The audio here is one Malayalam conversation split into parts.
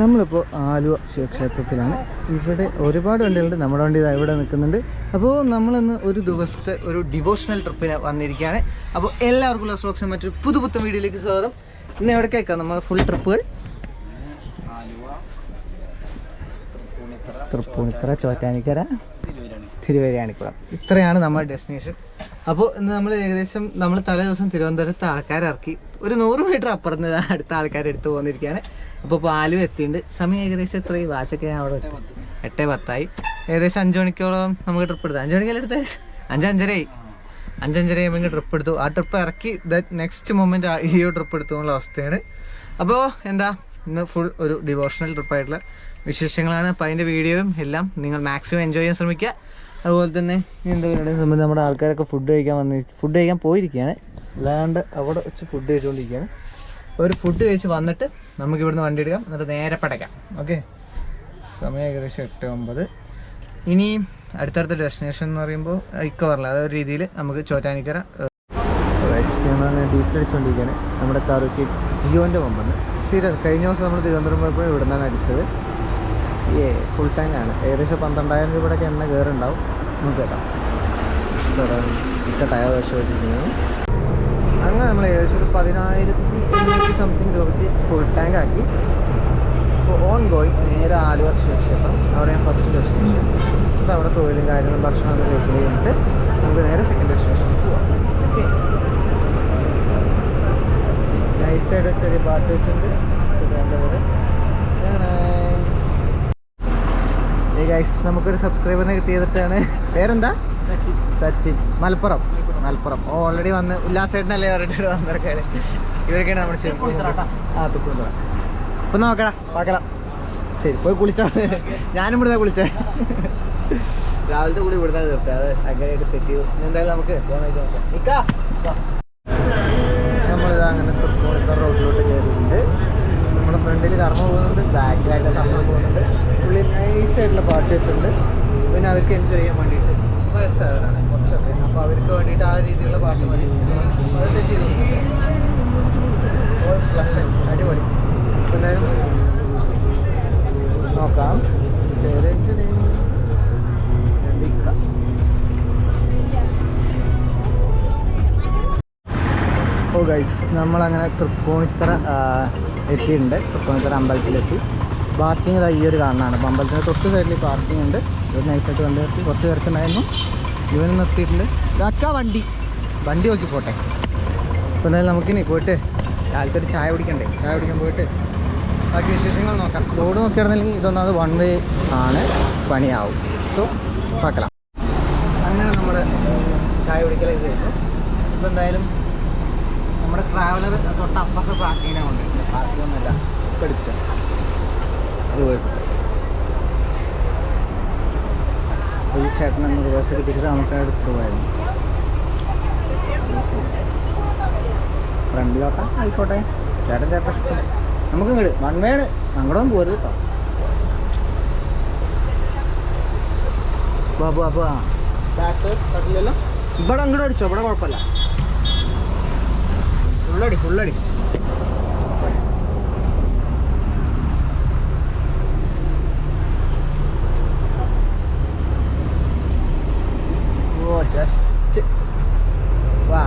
നമ്മളിപ്പോൾ ആലുവ ശിവക്ഷേത്രത്തിലാണ് ഇവിടെ ഒരുപാട് വണ്ടികളുണ്ട്. നമ്മുടെ വണ്ടി ഇതാ ഇവിടെ നിൽക്കുന്നുണ്ട്. അപ്പോൾ നമ്മളിന്ന് ഒരു ദിവസത്തെ ഒരു ഡിവോഷണൽ ട്രിപ്പിന് വന്നിരിക്കുകയാണ്. അപ്പോൾ എല്ലാവർക്കും ഉള്ള സ്ലോക്ഷൻ മറ്റൊരു പുതു പുത്തൻ വീഡിയോയിലേക്ക് സ്വാഗതം. ഇന്ന് എവിടെ കേൾക്കാം? നമ്മൾ ഫുൾ ട്രിപ്പുകൾ തൃപ്പൂണിത്തറ ചോറ്റാനിക്കര. തിരുവരിയാണിക്കുളം. ഇത്രയാണ് നമ്മുടെ ഡെസ്റ്റിനേഷൻ അപ്പോൾ ഇന്ന് നമ്മൾ ഏകദേശം നമ്മൾ തലേ ദിവസം തിരുവനന്തപുരത്ത് ആൾക്കാരെ ഇറക്കി ഒരു നൂറ് മീറ്റർ അപ്പുറത്ത് അടുത്ത ആൾക്കാരെ എടുത്ത് പോന്നിരിക്കുകയാണ്. അപ്പോൾ പാലും എത്തിയിട്ടുണ്ട്. സമയം ഏകദേശം എത്രയും വാച്ചൊക്കെ ഞാൻ അവിടെ. എട്ടേ പത്തായി. ഏകദേശം അഞ്ച് മണിക്കോളം നമുക്ക് ട്രിപ്പ് എടുത്തു അഞ്ച് മണിക്കല്ലേ എടുത്തത്? അഞ്ചഞ്ചരയായി അഞ്ചഞ്ചര കഴിയുമ്പോൾ ട്രിപ്പ് എടുത്തു. ആ ട്രിപ്പ് ഇറക്കി നെക്സ്റ്റ് മൊമെന്റ് ഈ ട്രിപ്പ് എടുത്തു എന്നുള്ള അവസ്ഥയാണ്. അപ്പോൾ എന്താ? ഇന്ന് ഫുൾ ഒരു ഡിവോഷണൽ ട്രിപ്പായിട്ടുള്ള വിശേഷങ്ങളാണ്. അപ്പോൾ അതിന്റെ വീഡിയോയും എല്ലാം നിങ്ങൾ മാക്സിമം എൻജോയ് ചെയ്യാൻ ശ്രമിക്കുക. അതുപോലെ തന്നെ ഇനി എന്താ പറയുക സംബന്ധിച്ച് നമ്മുടെ ആൾക്കാരൊക്കെ ഫുഡ് കഴിക്കാൻ വന്നി ഫുഡ് കഴിക്കാൻ പോയിരിക്കുകയാണ്. അല്ലാണ്ട് അവിടെ വെച്ച് ഫുഡ് കഴിച്ചുകൊണ്ടിരിക്കുകയാണ്. അപ്പോൾ ഒരു ഫുഡ് കഴിച്ച് വന്നിട്ട് നമുക്ക് ഇവിടുന്ന് വണ്ടി എടുക്കാം. എന്നിട്ട് നേരെ പടയ്ക്കാം ഓക്കെ സമയം ഏകദേശം എട്ട് ഒമ്പത്. ഇനി അടുത്തടുത്ത ഡെസ്റ്റിനേഷൻ എന്ന് പറയുമ്പോൾ ഇക്ക പറഞ്ഞില്ല അതൊരു രീതിയിൽ നമുക്ക് ചോറ്റാനിക്കര ഡീസൽ അടിച്ചുകൊണ്ടിരിക്കുകയാണ് നമ്മുടെ കറുക്കി ജിയോന്റെ പമ്പെന്ന്. സ്ഥിരം കഴിഞ്ഞ ദിവസം നമ്മൾ തിരുവനന്തപുരം പോയപ്പോൾ ഇവിടെ നിന്നാണ് അടിച്ചത്. ഏ ഫുൾ ടാങ്ക് ആണ്. ഏകദേശം പന്ത്രണ്ടായിരം രൂപയുടെയൊക്കെ എണ്ണ കയറുണ്ടാവും. നമുക്ക് കേട്ടോ ഇട്ട ടയർ പരിശോധിക്കുന്നത് അങ്ങനെ നമ്മൾ ഏകദേശം ഒരു പതിനായിരത്തി എണ്ണൂറ്റി സംതിങ് രൂപയ്ക്ക് ഫുൾ ടാങ്ക് ആക്കി. അപ്പോൾ ഓൺ ഗോയി നേരെ ആലുവ ശിവക്ഷേത്രം അവിടെ ഫസ്റ്റ് ഡെസ്റ്റിനേഷൻ അപ്പോൾ അവിടെ തൊഴിലും കാര്യങ്ങളും ഭക്ഷണമൊക്കെ കഴിക്കുക കഴിഞ്ഞിട്ട് നമുക്ക് നേരെ സെക്കൻഡ് ഡെസ്റ്റിനേഷനിൽ പോവാം. ഓക്കെ നൈസായിട്ട് ചെറിയ പാട്ട് വെച്ചിട്ടുണ്ട്. ഇത് കൂടെ ഏ ഗൈസ് നമുക്കൊരു സബ്സ്ക്രൈബറിനെ കിട്ടിയതിട്ടാണ്. പേരെന്താ? സച്ചിൻ. മലപ്പുറം. മലപ്പുറം. ഓൾറെഡി വന്ന് ഉല്ലാസേട്ടനല്ലേ അവരുടെ വന്നിറക്കാൽ ഇവരൊക്കെയാണ് നമ്മുടെ കേട്ടോ. ആ തുപ്പൂണിത്തുറ ഇപ്പൊ നോക്കടാ പാക്കലാം. ശരി പോയി കുളിച്ചാ. ഞാനും ഇവിടുന്ന് കുളിച്ചേ. രാവിലത്തെ കൂടി ഇവിടുന്ന് തീർത്തേ. അത് അങ്ങനെയായിട്ട് സെറ്റ് ചെയ്തു. എന്തായാലും നമുക്ക് നമ്മളിതാ അങ്ങനെ റോഡിലോട്ട് കയറിയിട്ടുണ്ട്. നമ്മുടെ ഫ്രണ്ടിൽ കർമ്മ പോകുന്നുണ്ട്. ബാക്കിലായിട്ട് നമ്മൾ പോകുന്നുണ്ട്. പുള്ളി നൈസായിട്ടുള്ള പാട്ട് വെച്ചിട്ടുണ്ട്. പിന്നെ അവർക്ക് എൻജോയ് ചെയ്യാൻ വേണ്ടിയിട്ട് വയസ്സായവരാണ് കുറച്ചൊക്കെ. അപ്പോൾ അവർക്ക് വേണ്ടിയിട്ട് ആ രീതിയിലുള്ള പാട്ട് മതി. അത് സെറ്റ് ചെയ്തു അടിപൊളി. പിന്നെ നോക്കാം. ഓ ഗൈസ് നമ്മളങ്ങനെ തൃക്കോണിത്തറ എത്തിയിട്ടുണ്ട്. തൃക്കോണിത്തറ അമ്പലത്തിലെത്തി. പാർക്കിംഗ് ഇതാ ഈ ഒരു കാണാനാണ് അമ്പലത്തിന്റെ തൊട്ട് സൈഡിൽ പാർക്കിംഗ് ഉണ്ട്. ഇവിടെ നൈസായിട്ട് വണ്ടി നിർത്തി. കുറച്ച് തിരക്കുണ്ടായിരുന്നു. ഇവൻ നിർത്തിയിട്ടുണ്ട്. ഇതാക്കാ വണ്ടി. വണ്ടി നോക്കി പോട്ടെ. അപ്പോൾ എന്തായാലും നമുക്കിനി പോയിട്ട് രാവിലത്തെ ഒരു ചായ കുടിക്കണ്ടേ? ചായ കുടിക്കാൻ പോയിട്ട് ബാക്കി വിശേഷങ്ങൾ നോക്കാം. റോഡ് നോക്കിയാണെങ്കിൽ ഇതൊന്നാമത് വൺ വേ ആണ്. പണിയാവും. സോ പാക്കലാം അങ്ങനെ നമ്മുടെ ചായ കുടിക്കലേക്ക് വരുന്നു ഇപ്പോൾ എന്തായാലും നമ്മുടെ ട്രാവലർ തൊട്ട് അപ്പുറത്തെ പാർക്കിങ്ങിനെ കൊണ്ടുണ്ട് പാർക്കിങ്ങൊന്നുമില്ല ഇപ്പോൾ എടുക്കുക റിവേഴ്സ് ഈ ചേട്ടൻ ഒന്ന് റിവേഴ്സ് എടുപ്പിച്ചിട്ട് നമുക്ക് എടുത്തു പോയായിരുന്നു ഫ്രണ്ടിലോട്ടാ? ആയിക്കോട്ടെ. ചേട്ടൻ ചേട്ടൻ ഇഷ്ടം. നമുക്ക് ഇങ്ങോട്ട് വൺ വേണ് അങ്ങോട്ടും പോരുത് കേട്ടോ ബാബു ബാബു ഇവിടെ അങ്ങോട്ട് അടിച്ചോ. ഇവിടെ കുഴപ്പമില്ല. ഫുള്ളടി ഫുള്ളടി ഓ ജസ്റ്റ് വാ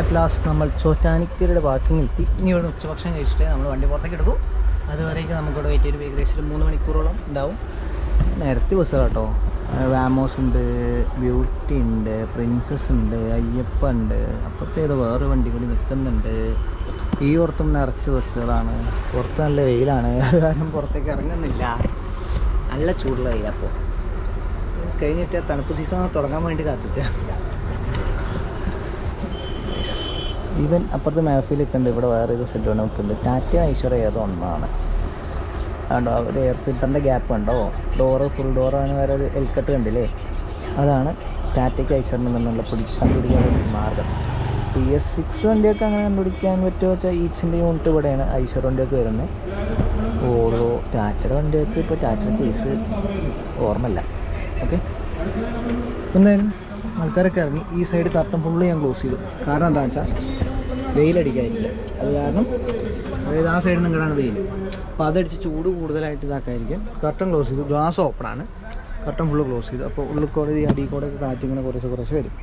അറ്റ് ലാസ്റ്റ് നമ്മൾ ചോറ്റാനിക്കരുടെ പാർക്കിംഗ് എത്തി. ഇനി ഇവിടെ ഉച്ചഭക്ഷണം കഴിച്ചിട്ട് നമ്മൾ വണ്ടി പുറത്തേക്ക് എടുക്കും അതുവരേക്ക് നമുക്കിവിടെ വെയിറ്റ് ചെയ്ത് ഏകദേശം മൂന്ന് മണിക്കൂറോളം ഉണ്ടാവും. നേരത്തെ ബസ്സുകൾ കേട്ടോ വാമോസ് ഉണ്ട് ബ്യൂട്ടി ഉണ്ട് പ്രിൻസസ് ഉണ്ട് അയ്യപ്പ ഉണ്ട് അപ്പുറത്തേത് വേറെ വണ്ടി കൂടി നിൽക്കുന്നുണ്ട്. ഈ പുറത്തും നിറച്ച് ബസ്സുകളാണ്. പുറത്ത് നല്ല വെയിലാണ് അത് കാരണം പുറത്തേക്ക് ഇറങ്ങുന്നില്ല. നല്ല ചൂടുള്ള വെയിലപ്പോൾ കഴിഞ്ഞിട്ട് തണുപ്പ് സീസൺ തുടങ്ങാൻ വേണ്ടി കാത്തിട്ട് ഈവൻ അപ്പുറത്ത് മാഫിലൊക്കെ ഉണ്ട് ഇവിടെ വേറെ ഒരു സെറ്റ് നോക്കുന്നുണ്ട് ടാറ്റ ഐശ്വര്യ ഏതോ ഒന്നാണ്. അതുകൊണ്ടോ ഒരു എയർ ഫിൽറ്ററിന്റെ ഗ്യാപ്പ് ഉണ്ടോ ഡോറ് ഫുൾ ഡോറ് അങ്ങനെ വേറെ ഒരു എൽക്കട്ട് കണ്ടില്ലേ? അതാണ് ടാറ്റയ്ക്ക് ഐശ്വറിന് നിന്നുള്ള പിടി കണ്ടുപിടിക്കാൻ പറ്റിയ മാർഗം. പി എസ് സിക്സ് വണ്ടിയൊക്കെ അങ്ങനെ കണ്ടുപിടിക്കാൻ പറ്റുമോ വെച്ചാൽ ഈച്ചിന്റെ യൂണിറ്റ് ഇവിടെയാണ് ഐശ്വർ വണ്ടിയൊക്കെ വരുന്നത്. ഓരോ ടാറ്റയുടെ വണ്ടിയൊക്കെ ഇപ്പോൾ ടാറ്റയുടെ ചേസ് ഓർമ്മയില്ല. ഓക്കെ എന്തായാലും ആൾക്കാരൊക്കെ ഇറങ്ങി. ഈ സൈഡ് കർട്ടൻ ഫുള്ള് ഞാൻ ക്ലോസ് ചെയ്തു. കാരണം എന്താണെന്ന് വെച്ചാൽ വെയിലടിക്കാതിരിക്കുക. അത് കാരണം അതായത് ആ സൈഡിൽ നിന്ന് ഇങ്ങോട്ടാണ് വെയിൽ. അപ്പോൾ അതടിച്ച് ചൂട് കൂടുതലായിട്ട് ഇതാക്കാതിരിക്കും കർട്ടൻ ക്ലോസ് ചെയ്തു. ഗ്ലാസ് ഓപ്പൺ ആണ്. കർട്ടൻ ഫുള്ള് ക്ലോസ് ചെയ്തു. അപ്പോൾ ഉള്ളിൽ കൂടെ ഈ അടിയിൽ കൂടെ ഒക്കെ കാറ്റിങ്ങനെ കുറച്ച് കുറച്ച് വരും.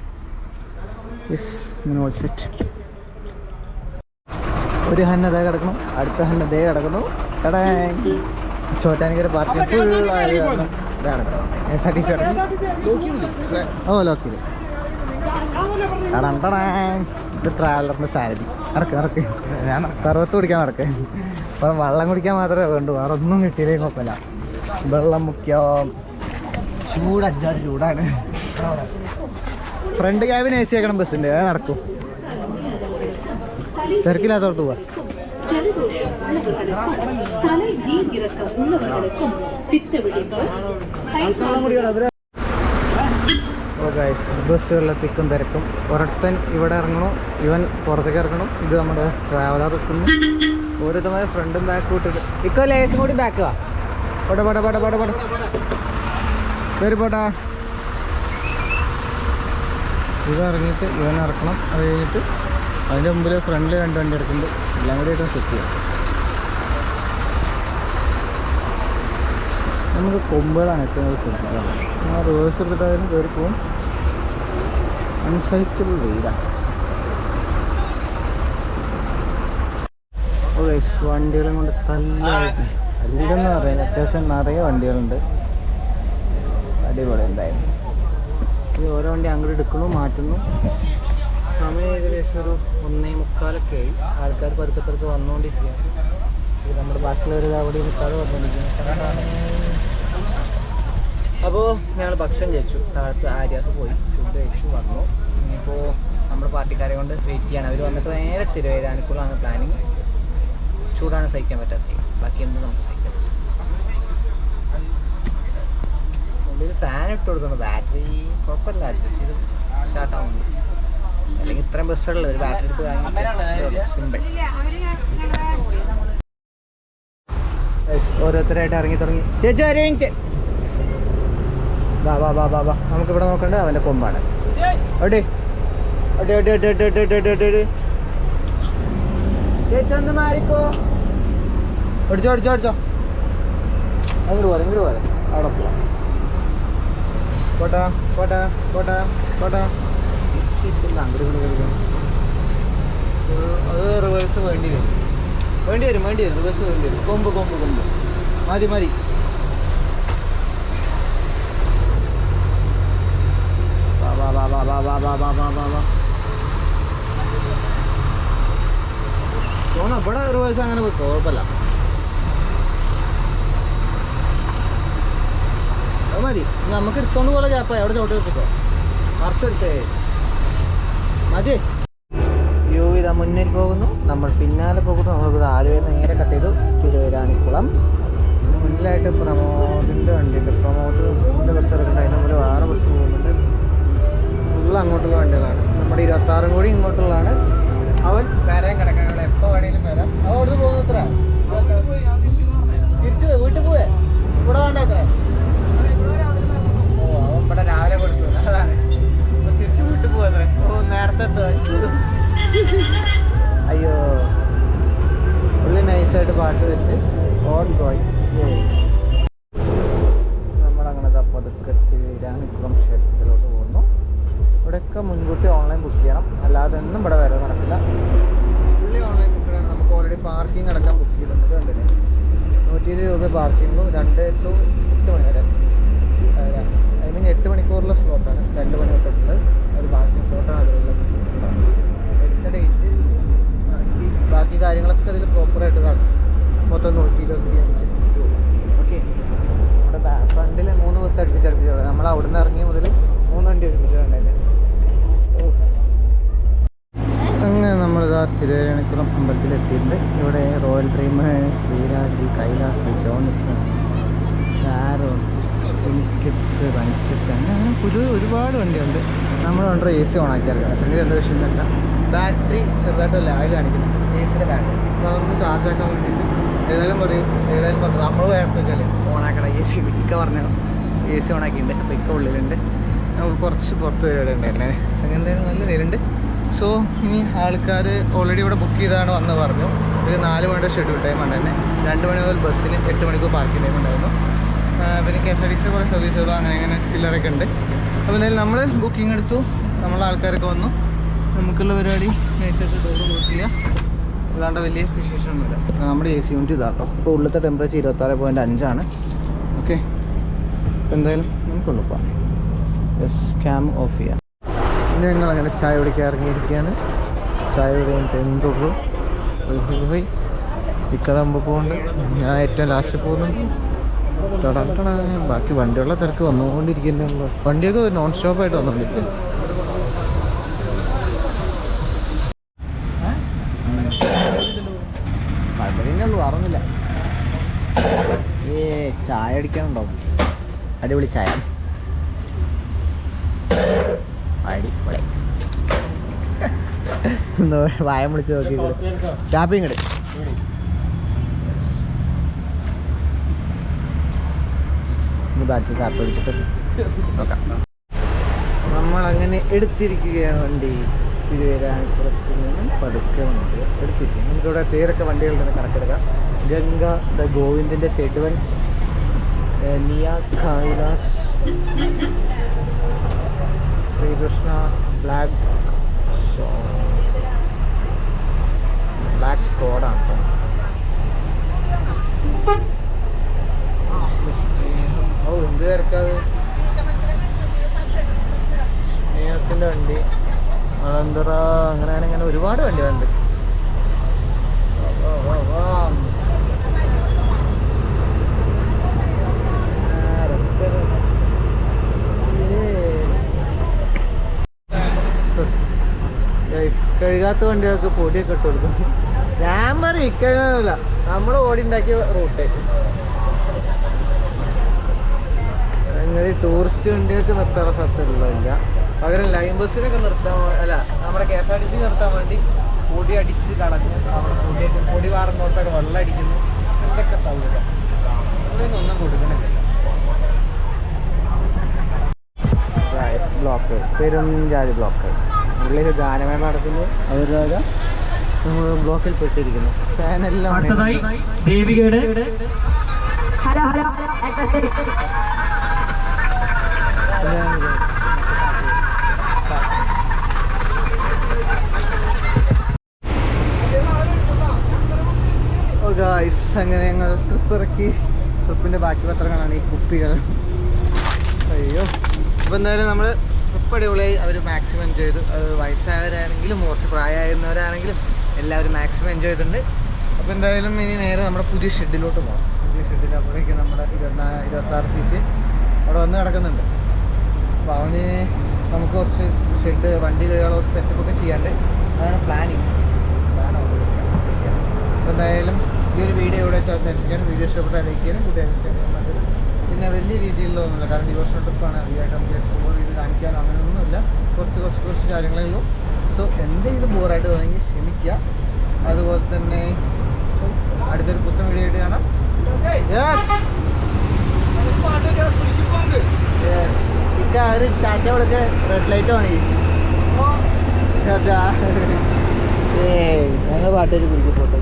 യെസ് ഇങ്ങനെ ഓൾ സെറ്റ് ഒരു ഹന്ന ദേ കിടക്കണം അടുത്ത ഹന്ന ദേ കിടക്കുന്നു. എടാ ചോറ്റാനിക്കര പാർട്ടി ഫുള്ളായി ഇതാണ്. എസ് ആർ ടി സി ഓ ലോക്ക് ചെയ്തു. ഇത് ട്രാവലറിന്റെ സാരഥി നടക്ക് നടക്ക് ഞാൻ സർവത്ത് കുടിക്കാൻ നടക്ക് അപ്പം വെള്ളം കുടിക്കാൻ മാത്രമേ വേണ്ടൂ വേറെ ഒന്നും കിട്ടിയില്ലേ കുഴപ്പമില്ല വെള്ളം മുഖ്യം ചൂട് അഞ്ചാറ് ചൂടാണ് ഫ്രണ്ട് ക്യാബിന് എ സി ആക്കണം ബസ്സിൻ്റെ അത് നടക്കും തിരക്കില്ലാത്തോട്ട് പോവാ ஜலதோஷம் உள்ளவர்களுக்கும் தலை நீர் இறக்கம் உள்ளவர்களுக்கும் பித்த வெடிப்பு கை ഓ ഗൈസ് ബസ്സുകളിലെ തിക്കും തിരക്കും. ഒരട്ടൻ ഇവിടെ ഇറങ്ങണു. ഇവൻ പുറത്തേക്ക് ഇറങ്ങണം. ഇത് നമ്മുടെ ട്രാവലർ എത്തുന്നു ഓരോരുത്തമായ ഫ്രണ്ടും ബാക്ക് കൂട്ടിട്ട് ഇക്കോ ലേസും കൂടി ബാക്ക് കയറി പോട്ടാ ഇത് ഇറങ്ങിയിട്ട് ഇവൻ ഇറക്കണം. അത് കഴിഞ്ഞിട്ട് അതിന്റെ മുമ്പിൽ ഫ്രണ്ടിൽ രണ്ട് വണ്ടി എടുക്കുന്നുണ്ട്. എല്ലാം കൂടി ആയിട്ട് സെറ്റ് ചെയ്യാം. നമുക്ക് കൊമ്പുകളാണ് ഏറ്റവും കൂടുതൽ ആ റിവേഴ്സ് എടുത്തിട്ടായാലും കയറി പോകും അൺസൈക്കിൾ വെയിലാണ് ഗൈസ് വണ്ടികളും കൊണ്ട് തല്ലായിട്ട് തല്ലിടെന്ന് പറയുന്നത് അത്യാവശ്യം നിറയെ വണ്ടികളുണ്ട്. അടിപൊളി എന്തായാലും. ഇത് ഓരോ വണ്ടി അങ്ങോട്ട് എടുക്കുന്നു മാറ്റുന്നു. സമയം ഏകദേശം ഒരു ഒന്നേ മുക്കാലൊക്കെ ആയി. ആൾക്കാർ പതുക്കെ പതുക്കെ വന്നുകൊണ്ടിരിക്കുകയാണ് നമ്മുടെ ബാക്കിയുള്ളവർ അവിടെ നിൽക്കാതെ വന്നുകൊണ്ടിരിക്കുന്നു അപ്പോൾ ഞങ്ങൾ ഭക്ഷണം കഴിച്ചു. താഴത്ത് ആര്യാസ് പോയി. ഫുഡ് കഴിച്ചു വന്നു. ഇനിയിപ്പോൾ നമ്മുടെ പാർട്ടിക്കാരെ കൊണ്ട് വെയിറ്റ് ചെയ്യണം. അവർ വന്നിട്ട് നേരെ തിരുവൈരാണിക്കുള്ളതാണ് പ്ലാനിങ് ചൂടാണ് സഹിക്കാൻ പറ്റാത്തത്. ബാക്കി എന്ത് നമുക്ക് സഹിക്കാം. ഉള്ളിൽ ഫാൻ ഇട്ട് കൊടുക്കുന്നു. ബാറ്ററി കുഴപ്പമില്ല. അഡ്ജസ്റ്റ് ചെയ്ത് സ്റ്റാർട്ട് ആവുന്നു. അല്ലെങ്കിൽ ഇത്രയും ബസ്സുകളിൽ ഒരു ബാറ്ററി എടുത്ത് വാങ്ങി സിമ്പിൾ ഓരോരുത്തരായിട്ട് ഇറങ്ങി തുടങ്ങി. ചേച്ചി വാ വാ വാ വാ വാ. നമുക്കിവിടെ നോക്കണ്ട അവന്റെ കൊമ്പാണ്. ഇങ്ങോട്ട് റിവേഴ്സ് വേണ്ടി വരും. വേണ്ടി വരും വേണ്ടി വരും. റിവേഴ്സ് വേണ്ടി വരും. കൊമ്പ് കൊമ്പ് കൊമ്പ്. മതി മതി. വാ വാ വാ വാ വാ വാ വാ. തോന്നാ ഇവിടെ ഒരു അങ്ങനെ പോയി കുഴപ്പമില്ല. അത് മതി. നമുക്ക് എടുത്തോണ്ട് പോലെ ഗ്യാപ്പായി അവിടെ ചോട്ട് വെച്ചിട്ടോ? മറച്ചടിച്ചേ. മതി. യു ഇതാ മുന്നിൽ പോകുന്നു. നമ്മൾ പിന്നാലെ പോകുന്നു. നമ്മളിപ്പോൾ ആലുവയിൽ നിന്ന് നേരെ കട്ട് ചെയ്തു. തിരുവരാണിക്കുളം. മുന്നിലായിട്ട് പ്രമോദിന്റെ വണ്ടിയുണ്ട്. പ്രമോദിന്റെ ബസ് ഇറക്കുന്നുണ്ട് അതിന് നമ്മൾ വേറെ ബസ് പോകുന്നുണ്ട്. ഫുള്ള് അങ്ങോട്ടുള്ള വണ്ടികളാണ് നമ്മുടെ ഇരുപത്താറും കൂടി ഇങ്ങോട്ടുള്ളതാണ്. അവൻ വരാൻ കിടക്കാനുള്ള എപ്പോൾ വേണേലും വരാം. അവൻ അവിടുന്ന് പോകുന്നു എത്ര? തിരിച്ചു പോയി. വീട്ടിൽ പോയേ ഇവിടെ വേണ്ടത്ര ഓ അവൻ ഇവിടെ രാവിലെ കൊടുത്തു. അതാണ്. തിരിച്ചു വീട്ടിൽ പോവാത്രേ ഓ നേരത്തെ. അയ്യോ. പുള്ളി നൈസായിട്ട് പാട്ട് വെച്ച് ഓൺ പോയി നമ്മളങ്ങനെ പതുക്കെ തിരുരാണിക്കുളം ക്ഷേത്രത്തിലോട്ട് ബുക്ക് ചെയ്യണം. അല്ലാതെ ഒന്നും ഇവിടെ വരെ നടക്കില്ല. ഫുള്ളി ഓൺലൈൻ ബുക്കിലാണ് നമുക്ക് ഓൾറെഡി പാർക്കിംഗ് അടക്കം ബുക്ക് ചെയ്തിട്ടുണ്ട് കണ്ടില്ലേ? നൂറ്റി ഇരുപത് രൂപ പാർക്കിങ്ങും രണ്ട് ടു എട്ട് മണി വരെ. ഐ മീൻ എട്ട് മണിക്കൂറിലെ സ്ലോട്ടാണ് രണ്ട് മണി തൊട്ടിട്ടുള്ളത് ഒരു പാർക്കിംഗ് സ്ലോട്ടാണ് അതിലുള്ളത് എടുത്ത ഡേറ്റ് ബാക്കി ബാക്കി കാര്യങ്ങളൊക്കെ അതിൽ പ്രോപ്പറായിട്ട് കാണും. മൊത്തം നൂറ്റി ഇരുപത്തി അഞ്ച് രൂപ ഓക്കെ നമ്മുടെ ഫ്രണ്ടിൽ മൂന്ന് ബസ് അടുപ്പിച്ച് അടുപ്പിച്ചുള്ളത് നമ്മൾ അവിടെ നിന്ന് ഇറങ്ങിയ മുതൽ മൂന്ന് വണ്ടി അടുപ്പിച്ചിട്ടുണ്ടായിരുന്നു അങ്ങനെ നമ്മളിതാ തിരുവേണിക്കുളം അമ്പലത്തിലെത്തിയിട്ടുണ്ട് ഇവിടെ royal dreamers Sreeraj Kailas Johnson Sharon എനിക്കത്ത് വനിക്കത്ത് അങ്ങനെ പുതിയ ഒരുപാട് വണ്ടിയുണ്ട് വണ്ടി എ സി ഓണാക്കി ഇറക്കണം സംഗതി എന്താ വിഷയം എന്ന് വെച്ചാൽ ബാറ്ററി ചെറുതായിട്ട് ലാഗ് കാണിക്കുന്നുണ്ട് എ സിയുടെ ബാറ്ററി അപ്പോൾ അതൊന്ന് ചാർജ് ആക്കാൻ വേണ്ടിയിട്ട് ഏതായാലും പറയും ഏതായാലും പറഞ്ഞു നമ്മൾ വേർത്തേക്കല്ലേ ഓണാക്കണം എ സി ഇക്ക പറഞ്ഞു എ സി ഓണാക്കിയിട്ടുണ്ട്. അപ്പോൾ ഇക്ക ഉള്ളിലുണ്ട്. നമ്മൾ കുറച്ച് പുറത്ത് വരെ ഉണ്ടായിരുന്നേ. സംഗതി എന്തായാലും നല്ല വരുന്നുണ്ട് സോ ഇനി ആൾക്കാർ ഓൾറെഡി ഇവിടെ ബുക്ക് ചെയ്താണ് വന്ന് പറഞ്ഞു. ഇത് നാല് മണിയുടെ ഷെഡ്യൂൾ ടൈം ഉണ്ട് തന്നെ. രണ്ട് മണി മുതൽ ബസ്സിന് എട്ട് മണിക്കൂർ പാർക്കിംഗ് ടൈം ഉണ്ടായിരുന്നു. പിന്നെ K S R T C കുറേ സർവീസുകളും അങ്ങനെ അങ്ങനെ ചില്ലറൊക്കെ ഉണ്ട്. അപ്പോൾ എന്തായാലും നമ്മൾ ബുക്കിംഗ് എടുത്തു. നമ്മളെ ആൾക്കാരൊക്കെ വന്നു. നമുക്കുള്ള പരിപാടി നൈസായിട്ട് ഡോർ ക്ലോസ് ചെയ്യുക അല്ലാണ്ട് വലിയ വിശേഷമൊന്നുമില്ല. നമ്മുടെ എ സി യൂണിറ്റ് ഇതാട്ടോ ഇപ്പോൾ ഉള്ളത്തെ ടെമ്പറേച്ചർ ഇരുപത്താറ് പോയിന്റ് അഞ്ചാണ് ഓക്കെ എന്തായാലും നമുക്കുള്ളൂ പോകാം യെസ് ക്യാം ഓഫ് ചെയ്യാം. പിന്നെ ഞങ്ങൾ അങ്ങനെ ചായ കുടിക്കാൻ ഇറങ്ങിയിരിക്കുകയാണ്. ചായ കുടിക്കാൻ എന്തുള്ളൂ പോയി മുമ്പ് പോകുന്നുണ്ട് ഞാൻ ഏറ്റവും ലാസ്റ്റ് പോകുന്നുണ്ട്. ബാക്കി വണ്ടിയുള്ള തിരക്ക് വന്നുകൊണ്ടിരിക്കുന്നുള്ളൂ വണ്ടിയൊക്കെ നോൺ സ്റ്റോപ്പായിട്ട് വന്നുകൊണ്ടിരിക്കുന്നു ചായ അടിക്കാനുണ്ടോ? അടിപൊളി ചായ. അടിപൊളി. വായം വിളിച്ച് നോക്കി ടാപ്പിംഗ് ഇങ്ങട്. ഇനി ബാക്കി കാപ്പി അടിച്ചിട്ട് നോക്കാം. നമ്മളങ്ങനെ എടുത്തിരിക്കുകയാണ് വണ്ടി. തിരുവേരാണിപ്പുറത്ത് നിന്നും പതുക്കെ നമുക്ക് എടുത്തിരിക്കും നമുക്കിവിടെ തീരൊക്കെ വണ്ടികളിൽ നിന്ന് കണക്കെടുക്കാം. ഗംഗ ദ ഗോവിന്ദിന്റെ ഷെഡ്വൻ. നിയ കൈലാസ് ശ്രീകൃഷ്ണ ബ്ലാക്ക് ബ്ലാക്ക് സ്കോഡാണ് കേട്ടോ ഓ എന്ത് തിരക്കാത് സ്നേഹത്തിന്റെ വണ്ടി മലന്തറ അങ്ങനെ അങ്ങനെ അങ്ങനെ ഒരുപാട് വണ്ടികളുണ്ട് വാ, വാ, വാ, വാ. ആ, രസകരം. Guys, കഴുകാത്ത വണ്ടികൾക്ക് പൊടിയൊക്കെ ഇട്ട് കൊടുക്കും. ഞാൻ പറയും ഇക്കഴില്ല നമ്മൾ ഓടി ഉണ്ടാക്കിയ റൂട്ട്. അങ്ങനെ ടൂറിസ്റ്റ് വണ്ടികൾക്ക് നിർത്താനുള്ള സ്ഥലത്തുള്ളതില്ല പകരം ലൈൻ ബസ്സിനൊക്കെ നിർത്താൻ അല്ല നമ്മുടെ K S R T C നിർത്താൻ വേണ്ടി പൊടി അടിച്ച് കളഞ്ഞു അവിടെ പൊടി പൊടി വാറുന്നോടത്തൊക്കെ വെള്ളം അടിക്കുന്നു. ഇതൊക്കെ സൗകര്യം. ഒന്നും കൊടുക്കണില്ല. ബ്ലോക്ക് പെരും ജാതി ബ്ലോക്ക് ഉള്ളിൽ ഗാനമേള നടക്കുന്നു. അവരുടെ നമ്മൾ ബ്ലോക്കിൽ പെട്ടിരിക്കുന്നു. ഫാനെല്ലാം ഗായ്സ് അങ്ങനെ ഞങ്ങൾ ട്രിപ്പ് ഇറക്കി. ട്രിപ്പിന്റെ ബാക്കി പത്രങ്ങളാണ് ഈ കുപ്പികൾ. അയ്യോ. അപ്പോൾ എന്തായാലും നമ്മൾ ട്രിപ്പ് അടിപൊളിയായി അവർ മാക്സിമം എൻജോയ് ചെയ്തു വയസ്സായവരാണെങ്കിലും കുറച്ച് പ്രായമായിരുന്നവരാണെങ്കിലും എല്ലാവരും മാക്സിമം എൻജോയ് ചെയ്തിട്ടുണ്ട്. അപ്പോൾ എന്തായാലും ഇനി നേരെ നമ്മുടെ പുതിയ ഷെഡിലോട്ട് പോകാം പുതിയ ഷെഡിൽ അപ്പോഴേക്കും നമ്മുടെ ഇരുപത്തിനാ ഇരുപത്താറ് സീറ്റ് അവിടെ വന്ന് കിടക്കുന്നുണ്ട്. അപ്പോൾ അവന് നമുക്ക് കുറച്ച് ഷെഡ് വണ്ടി കഴിയുള്ള കുറച്ച് സെറ്റപ്പ് ഒക്കെ ചെയ്യാണ്ട് അതാണ് പ്ലാനിങ് പ്ലാൻ എന്തായാലും ഈ ഒരു വീഡിയോ ഇവിടെ വെച്ച് അവസാനിപ്പിക്കുകയാണ് വീഡിയോ ഇഷ്ടപ്പെട്ടാൽ ലൈക്ക് ചെയ്യാനും കൂട്ടുകാർ ഷെയർ ചെയ്യാൻ. പിന്നെ വലിയ രീതിയിലുള്ളതൊന്നുമില്ല. കാരണം ഡിവോഷണൽ ട്രിപ്പാണ് അധികമായിട്ട് നമുക്ക് എക്സ്പ്ലോർ ചെയ്ത് കാണിക്കാനോ അങ്ങനെയൊന്നുമില്ല. കുറച്ച് കുറച്ച് കുറച്ച് കാര്യങ്ങളേ ഉള്ളൂ. സോ എന്തെങ്കിലും ബോറായിട്ട് തോന്നിയെങ്കിൽ ക്ഷമിക്കുക. അതുപോലെ തന്നെ സോ അടുത്തൊരു പുത്തൻ വീഡിയോ ആയിട്ട് കാണാം. ഒരു ടാറ്റ കൊടുക്കുക റെഡ് ലൈറ്റ് ആണ്. ഞങ്ങൾ പാട്ടേക്ക് കുടിക്കും പോട്ടെ.